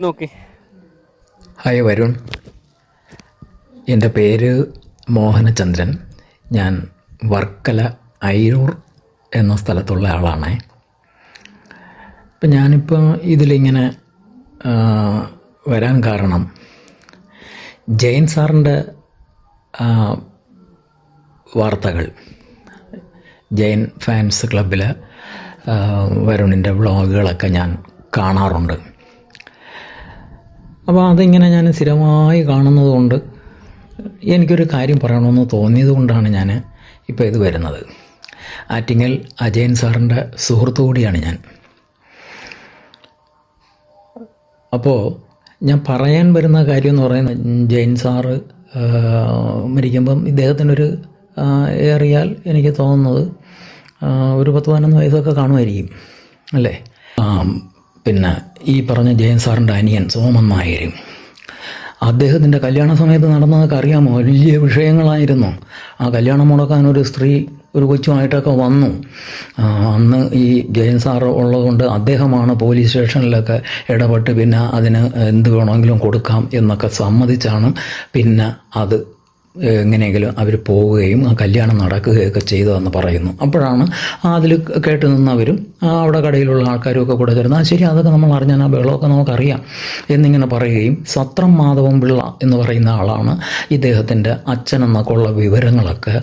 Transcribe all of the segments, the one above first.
നോക്കി. ഹായ് വരുൺ. എന്റെ പേര് മോഹനചന്ദ്രൻ. ഞാൻ വർക്കല അയ്യൂർ എന്ന സ്ഥലത്തുള്ള ആളാണ്. ഇപ്പം ഞാനിപ്പോൾ ഇതിലിങ്ങനെ വരാൻ കാരണം ജയൻ സാറിന്റെ വാർത്തകൾ. ജയൻ ഫാൻസ് ക്ലബിൽ വരുണിന്റെ വ്ളോഗുകളൊക്കെ ഞാൻ കാണാറുണ്ട്. അപ്പോൾ അതിങ്ങനെ ഞാൻ സ്ഥിരമായി കാണുന്നത് കൊണ്ട് എനിക്കൊരു കാര്യം പറയണമെന്ന് തോന്നിയത് കൊണ്ടാണ് ഞാൻ ഇപ്പോൾ ഇത് വരുന്നത്. ആറ്റിങ്ങൽ അജയൻ സാറിന്റെ സുഹൃത്തു കൂടിയാണ് ഞാൻ. അപ്പോൾ ഞാൻ പറയാൻ വരുന്ന കാര്യം എന്ന് പറയുന്നത് ജയൻ സാറ് മരിക്കുമ്പം ഇദ്ദേഹത്തിനൊരു ഏറിയാൽ എനിക്ക് തോന്നുന്നത് ഒരു പത്ത് പതിനൊന്ന് വയസ്സൊക്കെ കാണുമായിരിക്കും അല്ലേ? പിന്നെ ഈ പറഞ്ഞ ജയൻ സാറിന്റെ അനിയൻ സോമൻ നായരും അദ്ദേഹത്തിന്റെ കല്യാണ സമയത്ത് നടന്നതൊക്കെ അറിയാമോ? വലിയ വിഷയങ്ങളായിരുന്നു. ആ കല്യാണം മുടക്കാൻ ഒരു സ്ത്രീ ഒരു കൊച്ചുമായിട്ടൊക്കെ വന്നു. അന്ന് ഈ ജയൻ സാർ ഉള്ളതുകൊണ്ട് അദ്ദേഹമാണ് പോലീസ് സ്റ്റേഷനിലൊക്കെ ഇടപെട്ട് പിന്നെ അതിന് എന്ത് വേണമെങ്കിലും കൊടുക്കാം എന്നൊക്കെ സമ്മതിച്ചാണ് പിന്നെ അത് എങ്ങനെയെങ്കിലും അവർ പോവുകയും ആ കല്യാണം നടക്കുകയൊക്കെ ചെയ്തതെന്ന് പറയുന്നു. അപ്പോഴാണ് അതിൽ കേട്ട് നിന്നവരും അവിടെ കടയിലുള്ള ആൾക്കാരും ഒക്കെ കൂടെ ചേർന്ന് ആ ശരി അതൊക്കെ നമ്മൾ അറിഞ്ഞാൽ ആ ബഹളമൊക്കെ നമുക്കറിയാം എന്നിങ്ങനെ പറയുകയും സത്രം മാധവൻ പിള്ള എന്ന് പറയുന്ന ആളാണ് ഇദ്ദേഹത്തിന്റെ അച്ഛനെന്നൊക്കെ ഉള്ള വിവരങ്ങളൊക്കെ.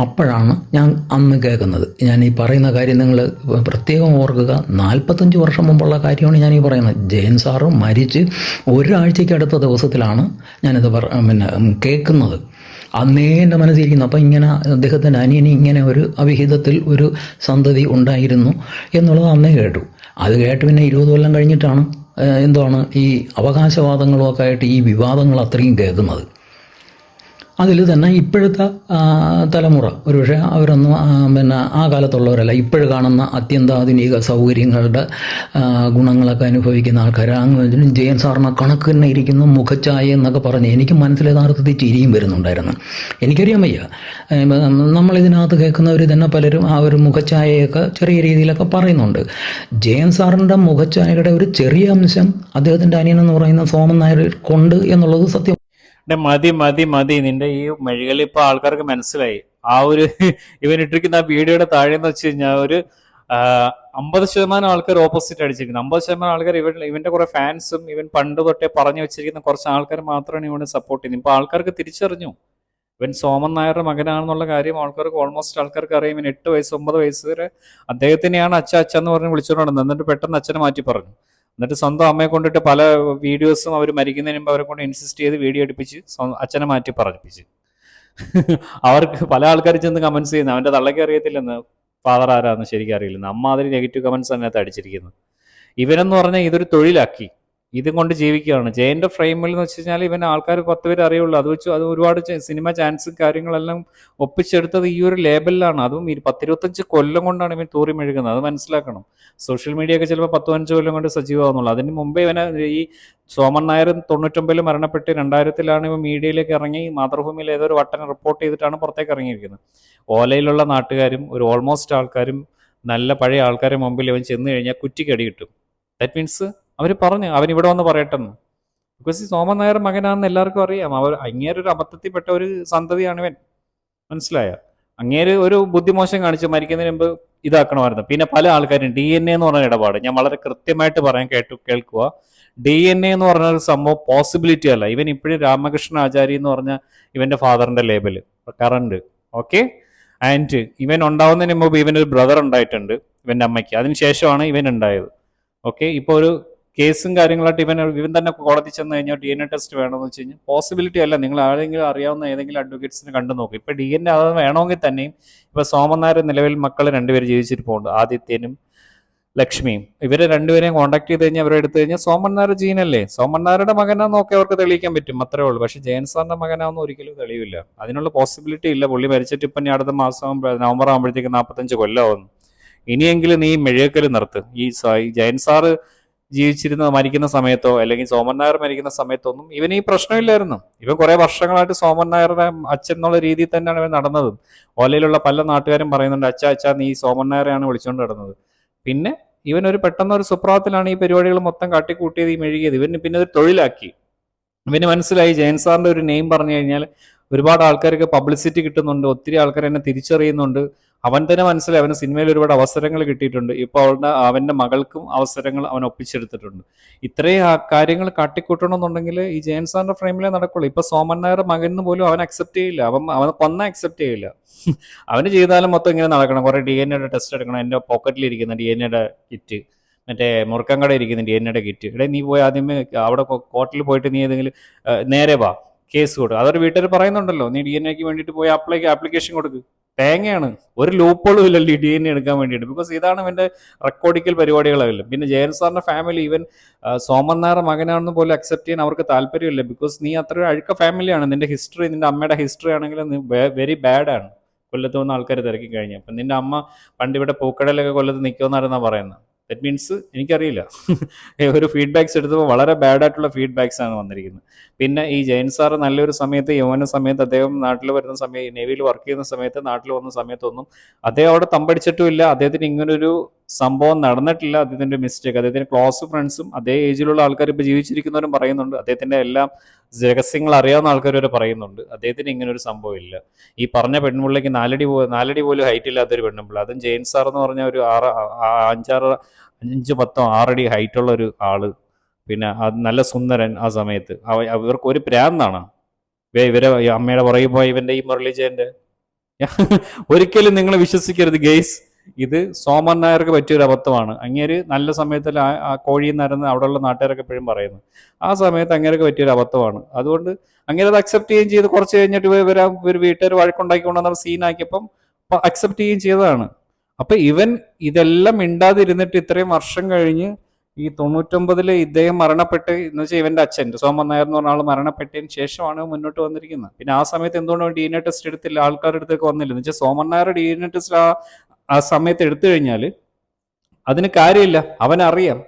അപ്പോഴാണ് ഞാൻ അന്ന് കേൾക്കുന്നത്. ഞാൻ ഈ പറയുന്ന കാര്യം നിങ്ങൾ പ്രത്യേകം ഓർക്കുക. നാൽപ്പത്തഞ്ച് വർഷം മുമ്പുള്ള കാര്യമാണ് ഞാൻ ഈ പറയുന്നത്. ജയൻ സാറും മരിച്ച് ഒരാഴ്ചയ്ക്ക് അടുത്ത ദിവസത്തിലാണ് ഞാനിത് പറ പിന്നെ കേൾക്കുന്നത്. അന്നേ എന്റെ മനസ്സിരിക്കുന്നു അപ്പം ഇങ്ങനെ അദ്ദേഹത്തിന്റെ അനിയന് ഇങ്ങനെ ഒരു അവിഹിതത്തിൽ ഒരു സന്തതി ഉണ്ടായിരുന്നു എന്നുള്ളത് അന്നേ കേട്ടു. അത് കേട്ട് പിന്നെ ഇരുപത് കൊല്ലം കഴിഞ്ഞിട്ടാണ് എന്താണ് ഈ അവകാശവാദങ്ങളും ഒക്കെ ആയിട്ട് ഈ വിവാദങ്ങൾ അത്രയും കേൾക്കുന്നത്. അതിൽ തന്നെ ഇപ്പോഴത്തെ തലമുറ ഒരുപക്ഷെ അവരൊന്നും പിന്നെ ആ കാലത്തുള്ളവരല്ല. ഇപ്പോഴും കാണുന്ന അത്യന്താധുനിക സൗകര്യങ്ങളുടെ ഗുണങ്ങളൊക്കെ അനുഭവിക്കുന്ന ആൾക്കാർ അങ്ങനെ ജയൻ സാറിനെ കണക്ക് തന്നെ ഇരിക്കുന്നു മുഖച്ചായ എന്നൊക്കെ പറഞ്ഞ് എനിക്ക് മനസ്സിൽ യഥാർത്ഥത്തിൽ ചിരിയും വരുന്നുണ്ടായിരുന്നു. എനിക്കറിയാൻ വയ്യ നമ്മളിതിനകത്ത് കേൾക്കുന്നവർ തന്നെ പലരും ആ ഒരു മുഖച്ചായയൊക്കെ ചെറിയ രീതിയിലൊക്കെ പറയുന്നുണ്ട്. ജയൻ സാറിന്റെ മുഖച്ചായയുടെ ഒരു ചെറിയ അംശം അദ്ദേഹത്തിന്റെ അനിയനെന്ന് പറയുന്ന സോമൻ നായർ കൊണ്ട് എന്നുള്ളത് സത്യം മതി മതി മതി. നിന്റെ ഈ മെഴുകൽ ഇപ്പൊ ആൾക്കാർക്ക് മനസ്സിലായി. ആ ഒരു ഇവൻ ഇട്ടിരിക്കുന്ന ആ വീഡിയോയുടെ താഴെ എന്ന് വെച്ച് കഴിഞ്ഞാൽ ഒരു അമ്പത് ശതമാനം ആൾക്കാർ ഓപ്പോസിറ്റ് അടിച്ചിരിക്കുന്നത് അമ്പത് ശതമാനം ആൾക്കാർ ഇവൻ ഇവന്റെ കുറെ ഫാൻസും ഇവൻ പണ്ട് തൊട്ടേ പറഞ്ഞു വെച്ചിരിക്കുന്ന കുറച്ച് ആൾക്കാർ മാത്രമാണ് ഇവനെ സപ്പോർട്ട് ചെയ്യുന്നത്. ഇപ്പൊ ആൾക്കാർക്ക് തിരിച്ചറിഞ്ഞു. ഇവൻ സോമൻ നായരുടെ മകനാണെന്നുള്ള കാര്യം ആൾക്കാർക്ക് ഓൾമോസ്റ്റ് ആൾക്കാർക്ക് അറിയാം. ഇവൻ എട്ട് വയസ്സ് ഒമ്പത് വയസ്സ് വരെ അദ്ദേഹത്തിനെയാണ് അച്ഛ അച്ഛ എന്ന് പറഞ്ഞ് വിളിച്ചുകൊണ്ടിരുന്നത് എന്നിട്ട് പെട്ടെന്ന് അച്ഛനെ മാറ്റി പറഞ്ഞു. എന്നിട്ട് സ്വന്തം അമ്മയെ കൊണ്ടിട്ട് പല വീഡിയോസും അവർ മരിക്കുന്നതിന് മുമ്പ് അവരെ കൊണ്ട് ഇൻസിസ്റ്റ് ചെയ്ത് വീഡിയോ എടുപ്പിച്ച് അച്ഛനെ മാറ്റി പറഞ്ഞിപ്പിച്ച് അവർക്ക് പല ആൾക്കാർ ചെന്ന് കമൻസ് ചെയ്യുന്നു. അവന്റെ തള്ളയ്ക്ക് അറിയത്തില്ലെന്ന് ഫാദർ ആരാന്ന് ശരിക്കും അറിയില്ലെന്ന് അമ്മ അതിൽ നെഗറ്റീവ് കമൻസ് അതിനകത്ത് അടിച്ചിരിക്കുന്നു. ഇവനെന്ന് പറഞ്ഞാൽ ഇതൊരു തൊഴിലാക്കി. ഇതും കൊണ്ട് ജീവിക്കുകയാണ്. ജയന്റെ ഫ്രെയിമിൽ എന്ന് വെച്ച് കഴിഞ്ഞാൽ ഇവൻ ആൾക്കാർ പത്ത് പേര് അറിയുള്ളൂ. അത് വെച്ച് അത് ഒരുപാട് സിനിമ ചാൻസും കാര്യങ്ങളെല്ലാം ഒപ്പിച്ചെടുത്തത് ഈ ഒരു ലേബലിലാണ് അതും ഈ പത്തിരുപത്തഞ്ച് കൊല്ലം കൊണ്ടാണ് ഇവൻ തൂറി മെഴുകുന്നത്. അത് മനസ്സിലാക്കണം. സോഷ്യൽ മീഡിയ ഒക്കെ ചിലപ്പോൾ പത്ത് പതിനഞ്ച് കൊല്ലം കൊണ്ട് സജീവമാകുന്നുള്ളൂ അതിന് മുമ്പേ ഇവനെ ഈ സോമൻ നായർ തൊണ്ണൂറ്റൊമ്പതിൽ മരണപ്പെട്ട് രണ്ടായിരത്തിലാണ് ഇവ മീഡിയയിലേക്ക് ഇറങ്ങി. മാതൃഭൂമിയിൽ ഏതൊരു വട്ടനെ റിപ്പോർട്ട് ചെയ്തിട്ടാണ് പുറത്തേക്ക് ഇറങ്ങിയിരിക്കുന്നത്. ഓലയിലുള്ള നാട്ടുകാരും ഒരു ഓൾമോസ്റ്റ് ആൾക്കാരും നല്ല പഴയ ആൾക്കാരെ മുമ്പിൽ ഇവൻ ചെന്ന് കഴിഞ്ഞാൽ കുറ്റിക്കടി കിട്ടും. ദാറ്റ് മീൻസ് അവർ പറഞ്ഞു അവൻ ഇവിടെ വന്ന് പറയട്ടെന്ന്. ബിക്കോസ് ഈ സോമൻ നായർ മകനാണെന്ന് എല്ലാവർക്കും അറിയാം. അവർ അങ്ങേരൊരു അബദ്ധത്തിൽപ്പെട്ട ഒരു സന്തതിയാണ് ഇവൻ. മനസ്സിലായ? അങ്ങേര് ഒരു ബുദ്ധിമോശം കാണിച്ച് മരിക്കുന്നതിന് മുമ്പ് ഇതാക്കണമായിരുന്നു. പിന്നെ പല ആൾക്കാരും ഡി എൻ എ എന്ന് പറഞ്ഞ ഇടപാട്. ഞാൻ വളരെ കൃത്യമായിട്ട് പറയാൻ കേട്ടു കേൾക്കുക. ഡി എൻ എ എന്ന് പറഞ്ഞ ഒരു സംഭവം പോസിബിലിറ്റി അല്ല. ഇവൻ ഇപ്പോഴും രാമകൃഷ്ണ ആചാരി എന്ന് പറഞ്ഞ ഇവന്റെ ഫാദറിന്റെ ലേബൽ കറണ്ട് ഓക്കെ ആൻഡ് ഇവൻ ഉണ്ടാവുന്നതിന് മുമ്പ് ഇവനൊരു ബ്രദർ ഉണ്ടായിട്ടുണ്ട് ഇവന്റെ അമ്മയ്ക്ക്. അതിനുശേഷമാണ് ഇവൻ ഉണ്ടായത്. ഓക്കെ ഇപ്പോൾ ഒരു കേസും കാര്യങ്ങളായിട്ട് ഇവൻ ഇവൻ തന്നെ കോടതി ചെന്ന് കഴിഞ്ഞാൽ ഡി എൻ എ ടെസ്റ്റ് വേണമെന്ന് വെച്ച് കഴിഞ്ഞാൽ പോസിബിലിറ്റി അല്ല. നിങ്ങൾ ആരെങ്കിലും അറിയാവുന്ന ഏതെങ്കിലും അഡ്വക്കേറ്റ്സിന് കണ്ടു നോക്കും. ഇപ്പൊ ഡി എൻ എ അത് വേണമെങ്കിൽ തന്നെയും ഇപ്പൊ സോമനാർ നിലവിൽ മക്കൾ രണ്ടുപേര് ജീവിച്ചിരിപ്പുണ്ട് ആദിത്യനും ലക്ഷ്മിയും. ഇവരെ രണ്ടുപേരെയും കോൺടാക്ട് ചെയ്ത് കഴിഞ്ഞാൽ അവരെ എടുത്തു കഴിഞ്ഞാൽ സോമൻ നായർ ജീനല്ലേ? സോമൻ നായരുടെ മകനാന്ന് നോക്കി അവർക്ക് തെളിയിക്കാൻ പറ്റും. അത്രേ ഉള്ളൂ. പക്ഷെ ജയൻ സാറിന്റെ മകനാന്ന് ഒരിക്കലും തെളിയില്ല അതിനുള്ള പോസിബിലിറ്റി ഇല്ല. പുള്ളി മരിച്ചിട്ട് ഇപ്പം അടുത്ത മാസം നവംബർ ആകുമ്പോഴത്തേക്ക് നാൽപ്പത്തഞ്ച് കൊല്ലമാവുന്നു ഇനിയെങ്കിലും നീ മെഴുകൽ നിർത്ത്. ഈ ജയൻ സാറ് ജീവിച്ചിരുന്ന മരിക്കുന്ന സമയത്തോ അല്ലെങ്കിൽ സോമൻ നായർ മരിക്കുന്ന സമയത്തോ ഒന്നും ഇവന് ഈ പ്രശ്നമില്ലായിരുന്നു. ഇവൻ കുറെ വർഷങ്ങളായിട്ട് സോമൻ നായരുടെ അച്ഛൻ എന്നുള്ള രീതിയിൽ തന്നെയാണ് ഇവൻ നടന്നതും. ഓലയിലുള്ള പല നാട്ടുകാരും പറയുന്നുണ്ട് അച്ഛ അച്ഛ നീ സോമൻ നായരെയാണ് വിളിച്ചുകൊണ്ട് നടന്നത്. പിന്നെ ഇവൻ ഒരു പെട്ടെന്ന് ഒരു സുപ്രഭാതത്തിലാണ് ഈ പരിപാടികൾ മൊത്തം കാട്ടിക്കൂട്ടിയത് ഈ മെഴുകിയത്. ഇവന് പിന്നെ ഒരു തൊഴിലാക്കി. ഇവന് മനസ്സിലായി ജയൻ സാറിന്റെ ഒരു നെയിം പറഞ്ഞു കഴിഞ്ഞാൽ ഒരുപാട് ആൾക്കാർക്ക് പബ്ലിസിറ്റി കിട്ടുന്നുണ്ട് ഒത്തിരി ആൾക്കാർ എന്നെ തിരിച്ചറിയുന്നുണ്ട്. അവൻ തന്നെ മനസ്സിലായി അവന് സിനിമയിൽ ഒരുപാട് അവസരങ്ങൾ കിട്ടിയിട്ടുണ്ട്. ഇപ്പോൾ അവളുടെ അവന്റെ മകൾക്കും അവസരങ്ങൾ അവൻ ഒപ്പിച്ചെടുത്തിട്ടുണ്ട്. ഇത്രയും കാര്യങ്ങൾ കാട്ടിക്കൂട്ടണമെന്നുണ്ടെങ്കിൽ ഈ ജയൻ സാറിന്റെ ഫ്രെയിമിലേ നടക്കുള്ളൂ. ഇപ്പൊ സോമൻ നായരുടെ മകന് പോലും അവൻ അക്സെപ്റ്റ് ചെയ്യില്ല. അവൻ അവൻ കൊന്ന അക്സെപ്റ്റ് ചെയ്യില്ല. അവന് ചെയ്താലും മൊത്തം ഇങ്ങനെ നടക്കണം. കുറെ ഡി എൻ എയുടെ ടെസ്റ്റ് എടുക്കണം. എന്റെ പോക്കറ്റിൽ ഇരിക്കുന്ന ഡി എൻ എയുടെ കിറ്റ് മറ്റേ മുറുക്കങ്കട ഇരിക്കുന്ന ഡി എൻ എയുടെ കിറ്റ് ഇവിടെ നീ പോയി ആദ്യമേ അവിടെ കോർട്ടിൽ പോയിട്ട് നീ ഏതെങ്കിലും നേരെ വാ. കേസ് കൊടുക്കും. അതൊരു വീട്ടുകാർ പറയുന്നുണ്ടല്ലോ. നീ ഡി എൻ എക്ക് വേണ്ടിയിട്ട് പോയി അപ്ലൈ ആപ്ലിക്കേഷൻ കൊടുക്ക്. തേങ്ങയാണ്. ഒരു ലൂപ്പോളും ഇല്ലല്ലോ ഡി എൻ എ എടുക്കാൻ വേണ്ടിയിട്ട്. ബിക്കോസ് ഇതാണ് ഇവന്റെ റെക്കോർഡിക്കൽ പരിപാടികളെല്ലാം പിന്നെ ജയൻ സാറിന്റെ ഫാമിലി ഇവൻ ആ, സോമൻ മകനാണെന്ന് പോലും അക്സെപ്റ്റ് ചെയ്യാൻ അവർക്ക് താല്പര്യമില്ല. ബിക്കോസ് നീ അത്ര അഴുക്ക ഫാമിലിയാണ് നിന്റെ ഹിസ്റ്ററി നിന്റെ അമ്മയുടെ ഹിസ്റ്ററി ആണെങ്കിലും വെരി ബാഡ് ആണ്. കൊല്ലത്ത് വന്ന ആൾക്കാർ തിരക്കി കഴിഞ്ഞു. അപ്പം നിന്റെ അമ്മ പണ്ട് ഇവിടെ കൊല്ലത്ത് നിൽക്കുമെന്നായിരുന്നാണ് പറയുന്നത്. ദറ്റ് മീൻസ് എനിക്കറിയില്ല. ഒരു ഫീഡ്ബാക്സ് എടുത്തപ്പോൾ വളരെ ബാഡ് ആയിട്ടുള്ള ഫീഡ്ബാക്സ് ആണ് വന്നിരിക്കുന്നത്. പിന്നെ ഈ ജയൻ സാർ നല്ലൊരു സമയത്ത് യൗവന സമയത്ത് അദ്ദേഹം നാട്ടിൽ വരുന്ന സമയത്ത് നേവിയിൽ വർക്ക് ചെയ്യുന്ന സമയത്ത് നാട്ടിൽ വന്ന സമയത്തൊന്നും അദ്ദേഹം അവിടെ തമ്പടിച്ചിട്ടുമില്ല. അദ്ദേഹത്തിന് ഇങ്ങനൊരു സംഭവം നടന്നിട്ടില്ല. അദ്ദേഹത്തിന്റെ മിസ്റ്റേക്ക് അദ്ദേഹത്തിന്റെ ക്ലോസ് ഫ്രണ്ട്സും അതേ ഏജിലുള്ള ആൾക്കാർ ഇപ്പോൾ ജീവിച്ചിരിക്കുന്നവരും പറയുന്നുണ്ട്. അദ്ദേഹത്തിന്റെ എല്ലാം രഹസ്യങ്ങൾ അറിയാവുന്ന ആൾക്കാർ വരെ പറയുന്നുണ്ട്. അദ്ദേഹത്തിന് ഇങ്ങനെ ഒരു സംഭവം ഇല്ല. ഈ പറഞ്ഞ പെൺപിള്ളയ്ക്ക് നാലടി പോ നാലടി പോലും ഹൈറ്റ് ഇല്ലാത്ത ഒരു പെൺപിള്ള അതും ജെയിൻ സാർ എന്ന് പറഞ്ഞ ഒരു ആറ് അഞ്ചാറ് അഞ്ച് പത്തോ ആറടി ഹൈറ്റ് ഉള്ള ഒരു ആൾ. പിന്നെ നല്ല സുന്ദരൻ ആ സമയത്ത്. ഇവർക്ക് ഒരു പ്രാന്താണ്. ഇവരെ അമ്മയുടെ പുറകെ പോയി ഇവന്റെ ഈ മുരളീജയന്റെ. ഒരിക്കലും നിങ്ങൾ വിശ്വസിക്കരുത് ഗെയ്സ് ഇത് സോമൻ നായർക്ക് പറ്റിയൊരു അബദ്ധമാണ്. അങ്ങേര് നല്ല സമയത്തിൽ ആ കോഴിയിൽ നിരന്ന് അവിടെയുള്ള നാട്ടുകാരൊക്കെ എപ്പോഴും പറയുന്നു. ആ സമയത്ത് അങ്ങേർക്ക് പറ്റിയൊരു അബദ്ധമാണ്. അതുകൊണ്ട് അങ്ങനെ അത് അക്സെപ്റ്റ് ചെയ്യുകയും ചെയ്ത്. കുറച്ച് കഴിഞ്ഞിട്ട് ഇവർ ഒരു വീട്ടുകാർ വഴക്കുണ്ടാക്കി കൊണ്ടുവന്ന സീനാക്കിയപ്പം അക്സെപ്റ്റ് ചെയ്യുകയും ചെയ്തതാണ്. അപ്പൊ ഇവൻ ഇതെല്ലാം മിണ്ടാതിരുന്നിട്ട് ഇത്രയും വർഷം കഴിഞ്ഞ് ഈ തൊണ്ണൂറ്റൊമ്പതിൽ ഇദ്ദേഹം മരണപ്പെട്ട് എന്ന് വെച്ചാൽ ഇവന്റെ അച്ഛൻ സോമൻ നായർ എന്ന് പറഞ്ഞ ആൾ മരണപ്പെട്ടതിന് ശേഷമാണ് മുന്നോട്ട് വന്നിരിക്കുന്നത്. പിന്നെ ആ സമയത്ത് എന്തുകൊണ്ടാണ് ഡി എൻ എ ടെസ്റ്റ് എടുത്തില്ല? ആൾക്കാരുടെ അടുത്തേക്ക് വന്നില്ല. എന്ന് വെച്ചാൽ Soman Nair D N A test ആ ആ സമയത്ത് എടുത്തു കഴിഞ്ഞാൽ അതിന് കാര്യമില്ല. അവനറിയാം.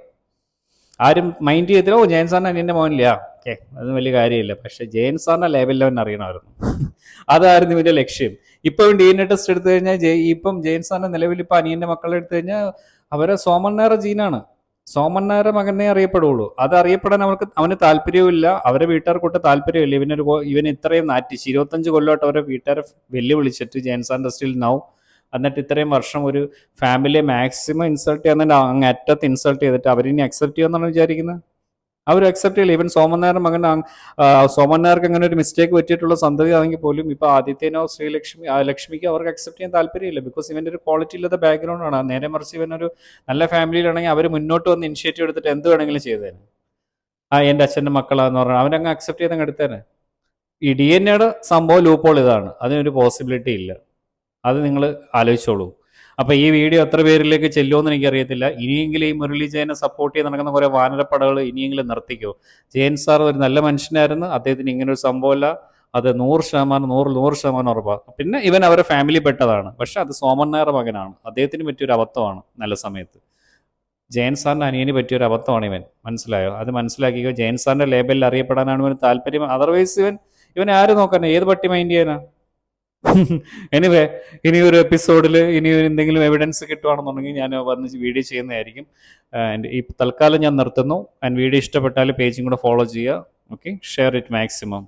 ആരും മൈൻഡ് ചെയ്തില്ല ഓ ജയൻ സാറിന് അനിയന്റെ മോനില്ല? ഓക്കെ. അതൊന്നും വലിയ കാര്യമില്ല. പക്ഷെ ജയൻ സാറിന്റെ ലെവലിൽ അവൻ അറിയണമായിരുന്നു. അതായിരുന്നു ഇവന്റെ ലക്ഷ്യം. ഇപ്പൊ ഡി എൻ എ ടെസ്റ്റ് എടുത്തു കഴിഞ്ഞാൽ ജയ് ഇപ്പം ജയൻ സാറിന്റെ നിലവിൽ ഇപ്പൊ അനിയന്റെ മക്കളെ എടുത്തു കഴിഞ്ഞാൽ അവരെ സോമൻ നായർ ജീനാണ്. സോമൻ നായർ മകനെ അറിയപ്പെടുള്ളൂ. അത് അറിയപ്പെടാൻ അവർക്ക് അവന് താല്പര്യവുമില്ല. അവരെ വീട്ടുകാർക്കൊട്ട് താല്പര്യമില്ല. ഇവനൊരു ഇവൻ ഇത്രയും നാറ്റിച്ച് ഇരുപത്തഞ്ച് കൊല്ലമായിട്ട് അവരെ വീട്ടുകാരെ വെല്ലുവിളിച്ചിട്ട് ജയൻ സാറിന്റെ സ്റ്റിൽ നൗ എന്നിട്ട് ഇത്രയും വർഷം ഒരു ഫാമിലിയെ മാക്സിമം ഇൻസൾട്ട് ചെയ്യുന്നതിന്റെ അങ്ങ് അറ്റത്ത് ഇൻസൾട്ട് ചെയ്തിട്ട് അവരിനി അക്സെപ്റ്റ് ചെയ്യുമെന്നാണ് വിചാരിക്കുന്നത്? അവർ അക്സെപ്റ്റ് ചെയ്യില്ല. ഈവൻ സോമനായരും അങ്ങനെ നായർക്ക് അങ്ങനെ ഒരു മിസ്റ്റേക്ക് പറ്റിയിട്ടുള്ള സന്തതി ആണെങ്കിൽ പോലും ഇപ്പൊ ആദിത്യനോ ശ്രീലക്ഷ്മി ലക്ഷ്മിക്ക് അവർക്ക് അക്സെപ്റ്റ് ചെയ്യാൻ താല്പര്യമില്ല. ബിക്കോസ് ഇവന്റെ ഒരു ക്വാളിറ്റി ഇല്ലാത്ത ബാക്ക്ഗ്രൗണ്ട് ആണ്. നേരെ മറിച്ച് ഇവനൊരു നല്ല ഫാമിലിയിലാണെങ്കിൽ അവർ മുന്നോട്ട് വന്ന് ഇനിഷ്യേറ്റീവ് എടുത്തിട്ട് എന്ത് വേണമെങ്കിലും ചെയ്തേനെ. ആ എന്റെ അച്ഛന്റെ മക്കളാന്ന് പറഞ്ഞാൽ അവരങ്ങ് അക്സെപ്റ്റ് ചെയ്തങ്ങ് എടുത്തേനെ. എയുടെ സംഭവം ലൂപ്പോൾ ഇതാണ്. അതിനൊരു പോസിബിലിറ്റി ഇല്ല. അത് നിങ്ങൾ ആലോചിച്ചോളൂ. അപ്പൊ ഈ വീഡിയോ എത്ര പേരിലേക്ക് ചെല്ലുമെന്ന് എനിക്കറിയത്തില്ല. ഇനിയെങ്കിലും ഈ മുരളി ജയനെ സപ്പോർട്ട് ചെയ്ത് നടക്കുന്ന കുറെ വാനരപ്പടകൾ ഇനിയെങ്കിലും നിർത്തിക്കോ. ജയൻ സാർ ഒരു നല്ല മനുഷ്യനായിരുന്നു. അദ്ദേഹത്തിന് ഇങ്ങനെ ഒരു സംഭവമല്ല. അത് നൂറ് ശതമാനം നൂറ് നൂറ് ശതമാനം ഉറപ്പാണ് പിന്നെ ഇവൻ അവരെ ഫാമിലി പെട്ടതാണ്. പക്ഷെ അത് സോമൻ നായർ മകനാണ്. അദ്ദേഹത്തിന് പറ്റിയൊരു അബദ്ധമാണ് നല്ല സമയത്ത്. ജയൻ സാറിന്റെ അനിയന് പറ്റിയൊരു അബദ്ധമാണ് ഇവൻ. മനസ്സിലായോ? അത് മനസ്സിലാക്കിയോ ജയൻ സാറിന്റെ ലേബലിൽ അറിയപ്പെടാനാണ് ഇവന് താല്പര്യം. അതർവൈസ് ഇവൻ ഇവൻ ആര് നോക്കാനാ? ഏത് പട്ടി മൈൻഡ് ചെയ്യാനാ? എനിവേ ഇനി ഒരു എപ്പിസോഡിൽ ഇനി എന്തെങ്കിലും എവിഡൻസ് കിട്ടുവാണെന്നുണ്ടെങ്കിൽ ഞാൻ വന്ന് വീഡിയോ ചെയ്യുന്നതായിരിക്കും. ആൻഡ് ഈ തൽക്കാലം ഞാൻ നിർത്തുന്നു. ആൻഡ് വീഡിയോ ഇഷ്ടപ്പെട്ടാൽ പേജും കൂടെ ഫോളോ ചെയ്യുക. Okay share it maximum